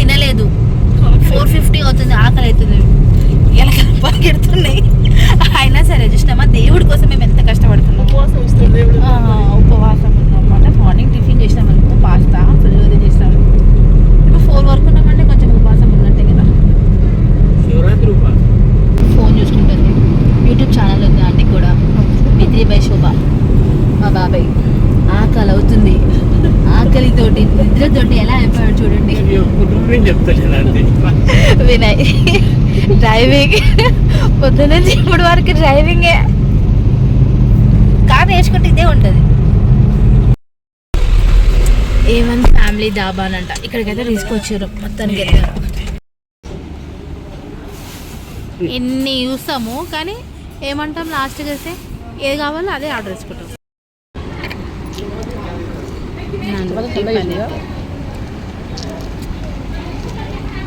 తినలేదు. Four fifty అవుతుంది ఆకలి అవుతుంది ఎలా పరిగెడుతున్నాయి అయినా సరే చూసినామా దేవుడి కోసం మేము ఎంత కష్టపడుతున్నాం. ఉపవాసం ఉన్నాం అన్నమాట మార్నింగ్ టిఫిన్ చేసినాం అనుకో పాస్తా ఫుల్ చేసినాం. ఇప్పుడు ఫోర్ వరకు ఉన్నామంటే కొంచెం ఉపవాసం ఉన్నట్టే కదా. ఫోన్ చూసుకుంటుంది యూట్యూబ్ ఛానల్ ఉంది ఆంటీ కూడా. మిత్రి బై శోభ మా బాబాయ్. ఆకలి అవుతుంది ఆకలితోటి నిద్రతోటి ఎలా అయిపోయాడు చూడండి. వినయ్ డ్రైవింగ్ పొద్దున్న నుంచి ఇప్పటి వరకు డ్రైవింగే కార్ నేర్చుకుంటే ఇదే ఉంటుంది. ఏమన్ ఫ్యామిలీ డాబా అని అంట. ఇక్కడికైతే తీసుకొచ్చారు. మొత్తానికి వెళ్ళారు ఎన్ని చూస్తాము కానీ ఏమంటాం లాస్ట్కి వస్తే ఏది కావాలో అదే ఆర్డర్ చేసుకుంటాం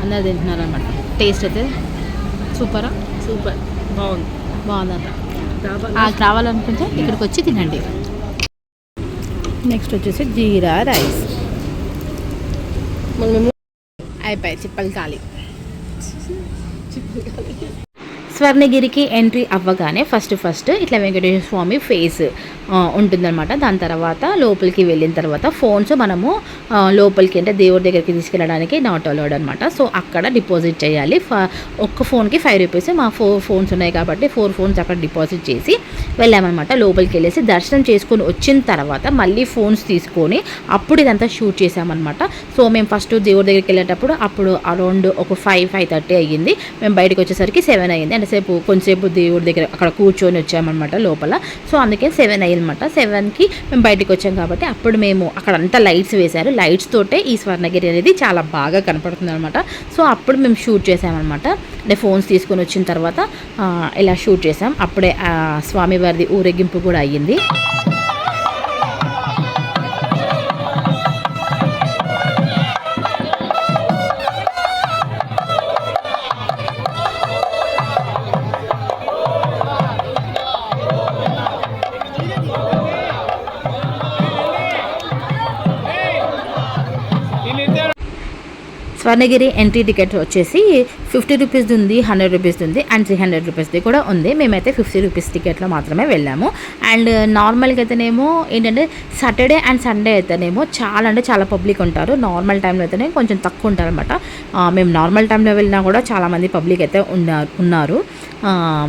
అందరు తింటున్నారు అనమాట టేస్ట్ అయితే సూపరా? సూపర్. బాగుంది. బాగుందంట. కావాలనుకుంటే ఇక్కడికి వచ్చి తినండి. నెక్స్ట్ వచ్చేసి జీరా రైస్. అయిపోయి చిప్పలు ఖాళీ స్వర్ణగిరికి ఎంట్రీ అవ్వగానే ఫస్ట్ ఫస్ట్ ఇట్లా వెంకటేశ్వర స్వామి ఫేస్ ఉంటుందన్నమాట. దాని తర్వాత లోపలికి వెళ్ళిన తర్వాత ఫోన్స్ మనము లోపలికి అంటే దేవుడి దగ్గరికి తీసుకెళ్ళడానికి నాట్ అలౌడ్ అనమాట సో అక్కడ డిపాజిట్ చేయాలి. ఒక్క ఫోన్కి ఫైవ్ రూపీస్ మా ఫోర్ ఫోన్స్ ఉన్నాయి కాబట్టి ఫోర్ ఫోన్స్ అక్కడ డిపాజిట్ చేసి వెళ్ళామన్నమాట. లోపలికి వెళ్ళేసి దర్శనం చేసుకొని వచ్చిన తర్వాత మళ్ళీ ఫోన్స్ తీసుకొని అప్పుడు ఇదంతా షూట్ చేసామన్నమాట. సో మేము ఫస్ట్ దేవుడి దగ్గరికి వెళ్ళేటప్పుడు అప్పుడు అరౌండ్ ఒక ఫైవ్ ఫైవ్ థర్టీ అయ్యింది. మేము బయటకు వచ్చేసరికి సెవెన్ అయ్యింది. అంటే సేపు కొంచెంసేపు దేవుడి దగ్గర అక్కడ కూర్చొని వచ్చామన్నమాట లోపల. సో అందుకే సెవెన్ అనమాట సెవెన్కి మేము బయటకు వచ్చాం కాబట్టి అప్పుడు మేము అక్కడ అంతా లైట్స్ వేశారు. లైట్స్ తోటే ఈ స్వర్ణగిరి అనేది చాలా బాగా కనపడుతుంది అనమాట సో అప్పుడు మేము షూట్ చేసామన్నమాట అంటే ఫోన్స్ తీసుకొని వచ్చిన తర్వాత ఇలా షూట్ చేసాం అప్పుడే స్వామివారిది ఊరేగింపు కూడా అయ్యింది. స్వర్ణగిరి ఎంట్రీ టికెట్ వచ్చేసి ఫిఫ్టీ రూపీస్ ఉంది హండ్రెడ్ రూపీస్ ఉంది అండ్ త్రీ హండ్రెడ్ రూపీస్ది కూడా ఉంది. మేమైతే ఫిఫ్టీ రూపీస్ టికెట్లో మాత్రమే వెళ్ళాము. అండ్ నార్మల్గా అయితేనేమో ఏంటంటే సాటర్డే అండ్ సండే అయితేనేమో చాలా అంటే చాలా పబ్లిక్ ఉంటారు. నార్మల్ టైంలో అయితేనే కొంచెం తక్కువ ఉంటారు అనమాట మేము నార్మల్ టైంలో వెళ్ళినా కూడా చాలామంది పబ్లిక్ అయితే ఉన్నారు. ఉన్నారు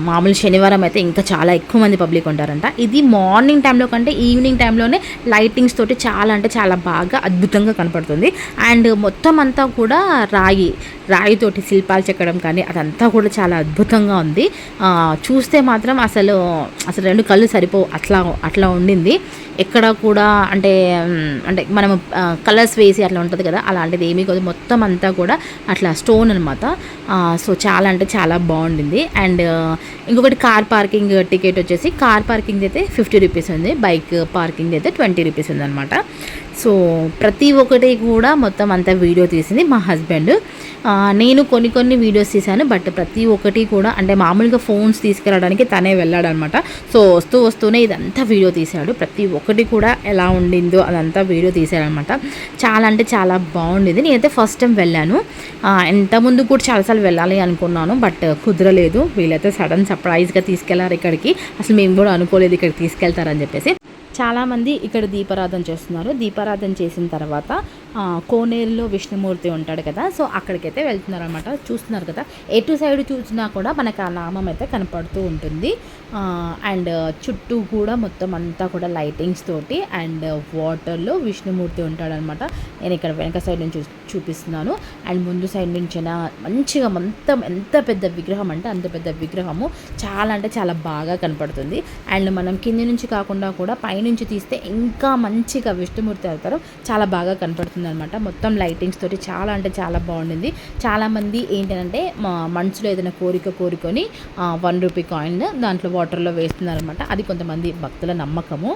మామూలు శనివారం అయితే ఇంకా చాలా ఎక్కువ మంది పబ్లిక్ ఉంటారంట. ఇది మార్నింగ్ టైంలో కంటే ఈవినింగ్ టైంలోనే లైటింగ్స్ తోటి చాలా అంటే చాలా బాగా అద్భుతంగా కనపడుతుంది. అండ్ మొత్తం అంతా కూడా రాయి రాయితోటి శిల్పాలు చెక్కడం కానీ అదంతా కూడా చాలా అద్భుతంగా ఉంది. చూస్తే మాత్రం అసలు అసలు రెండు కళ్ళు సరిపోవు అట్లా అట్లా ఉండింది. ఎక్కడ కూడా అంటే అంటే మనం కలర్స్ వేసి అట్లా ఉంటుంది కదా అలాంటిది ఏమీ కాదు. మొత్తం అంతా కూడా అట్లా స్టోన్ అనమాట సో చాలా అంటే చాలా బాగుండింది. అండ్ ఇంకొకటి కార్ పార్కింగ్ టికెట్ వచ్చేసి కార్ పార్కింగ్ అయితే ఫిఫ్టీ రూపీస్ ఉంది. బైక్ పార్కింగ్ అయితే ట్వంటీ రూపీస్ ఉంది అనమాట సో ప్రతి ఒక్కటి కూడా మొత్తం అంతా వీడియో తీసింది మా హస్బెండ్. నేను కొన్ని కొన్ని వీడియోస్ తీశాను బట్ ప్రతి ఒక్కటి కూడా అంటే మామూలుగా ఫోన్స్ తీసుకెళ్ళడానికి తనే వెళ్ళాడనమాట. సో వస్తూ వస్తూనే ఇదంతా వీడియో తీశాడు. ప్రతి ఒక్కటి కూడా ఎలా ఉండిందో అదంతా వీడియో తీశాడనమాట. చాలా అంటే చాలా బాగుండేది. నేనైతే ఫస్ట్ టైం వెళ్ళాను. ఆ, ఇంతకుముందు కూడా చాలాసార్లు వెళ్ళాలి అనుకున్నాను బట్ కుదరలేదు. వీళ్ళైతే సడన్ సర్ప్రైజ్గా తీసుకెళ్ళారు ఇక్కడికి. అసలు మేము కూడా అనుకోలేదు ఇక్కడికి తీసుకెళ్తారని చెప్పేసి. చాలామంది ఇక్కడ దీపారాధన చేస్తున్నారు. దీపారాధన చేసిన తర్వాత కోనేరులో విష్ణుమూర్తి ఉంటాడు కదా సో అక్కడికైతే వెళ్తున్నారు అనమాట చూస్తున్నారు కదా ఎటు సైడ్ చూసినా కూడా మనకు ఆ నామం అయితే కనపడుతూ ఉంటుంది. అండ్ చుట్టూ కూడా మొత్తం అంతా కూడా లైటింగ్స్ తోటి అండ్ వాటర్లో విష్ణుమూర్తి ఉంటాడనమాట నేను ఇక్కడ వెనక సైడ్ నుంచి చూ- చూపిస్తున్నాను. అండ్ ముందు సైడ్ నుంచి మంచిగా మొత్తం ఎంత పెద్ద విగ్రహం అంటే అంత పెద్ద విగ్రహము చాలా అంటే చాలా బాగా కనపడుతుంది. అండ్ మనం కింది నుంచి కాకుండా కూడా పైనుంచి తీస్తే ఇంకా మంచిగా విష్ణుమూర్తి అవుతారు చాలా బాగా కనపడుతుంది. అనమాట మొత్తం లైటింగ్స్ తోటి చాలా అంటే చాలా బాగుండింది. చాలామంది ఏంటంటే మా మనసులో ఏదైనా కోరిక కోరుకొని వన్ రూపీ కాయిన్ దాంట్లో వాటర్లో వేస్తున్నారు అనమాట అది కొంతమంది భక్తుల నమ్మకము.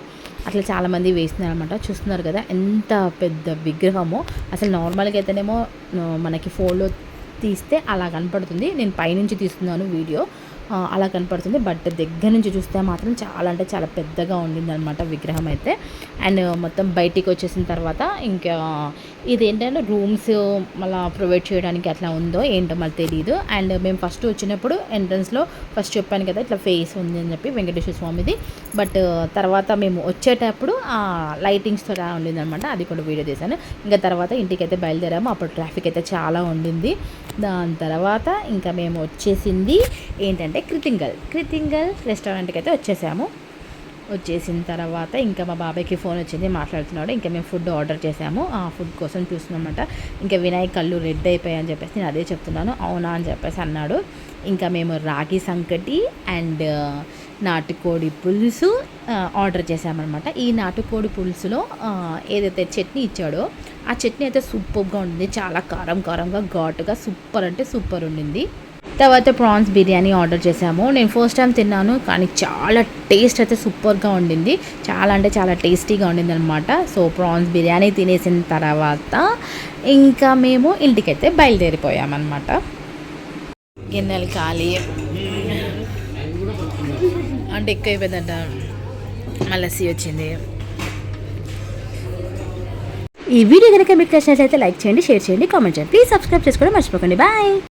అట్లా చాలామంది వేస్తున్నారు అనమాట చూస్తున్నారు కదా ఎంత పెద్ద విగ్రహమో. అసలు నార్మల్గా అయితేనేమో మనకి ఫోన్లో తీస్తే అలా కనపడుతుంది. నేను పైనుంచి తీస్తున్నాను వీడియో. అలా కనపడుతుంది. బట్ దగ్గర నుంచి చూస్తే మాత్రం చాలా అంటే చాలా పెద్దగా ఉండింది అనమాట విగ్రహం అయితే. అండ్ మొత్తం బయటికి వచ్చేసిన తర్వాత ఇంకా ఇది ఏంటంటే రూమ్స్ మళ్ళీ ప్రొవైడ్ చేయడానికి అట్లా ఉందో ఏంటో మరి తెలియదు అండ్ మేము ఫస్ట్ వచ్చినప్పుడు ఎంట్రన్స్లో ఫస్ట్ చెప్పాను కదా ఇట్లా ఫేస్ ఉంది అని చెప్పి వెంకటేశ్వర స్వామిది. బట్ తర్వాత మేము వచ్చేటప్పుడు లైటింగ్స్తో అలా ఉండింది అనమాట అది కూడా వీడియో తీశాను. ఇంకా తర్వాత ఇంటికి అయితే బయలుదేరాము. అప్పుడు ట్రాఫిక్ అయితే చాలా ఉండింది. దాని తర్వాత ఇంకా మేము వచ్చేసింది ఏంటంటే క్రితింగల్ క్రితింగల్ రెస్టారెంట్కి అయితే వచ్చేసాము. వచ్చేసిన తర్వాత ఇంకా మా బాబాయ్కి ఫోన్ వచ్చింది మాట్లాడుతున్నాడు. ఇంకా మేము ఫుడ్ ఆర్డర్ చేసాము. ఆ ఫుడ్ కోసం చూస్తున్నామంట ఇంకా వినాయక్ కళ్ళు రెడ్ అయిపోయాయి అని చెప్పేసి నేను అదే చెప్తున్నాను. అవునా అని చెప్పేసి అన్నాడు. ఇంకా మేము రాగి సంకటి అండ్ నాటుకోడి పులుసు ఆర్డర్ చేసామన్నమాట. ఈ నాటుకోడి పులుసులో ఏదైతే చట్నీ ఇచ్చాడో ఆ చట్నీ అయితే సూపర్గా ఉండింది చాలా కారం కారంగా ఘాటుగా సూపర్ అంటే సూపర్ ఉండింది. తర్వాత ప్రాన్స్ బిర్యానీ ఆర్డర్ చేసాము నేను ఫస్ట్ టైం తిన్నాను కానీ చాలా టేస్ట్ అయితే సూపర్గా ఉండింది. చాలా అంటే చాలా టేస్టీగా ఉండింది అనమాట సో ప్రాన్స్ బిర్యానీ తినేసిన తర్వాత ఇంకా మేము ఇంటికైతే బయలుదేరిపోయామన్నమాట. గిన్నెలు ఖాళీ. అంటే ఎక్కువ అయిపోయిందంట మలసి వచ్చింది. ఈ వీడియో కనుక మీకు నచ్చినట్లయితే లైక్ చేయండి షేర్ చేయండి కామెంట్ చేయండి. ప్లీజ్ సబ్స్క్రైబ్ చేసుకోవడం మర్చిపోకండి. బాయ్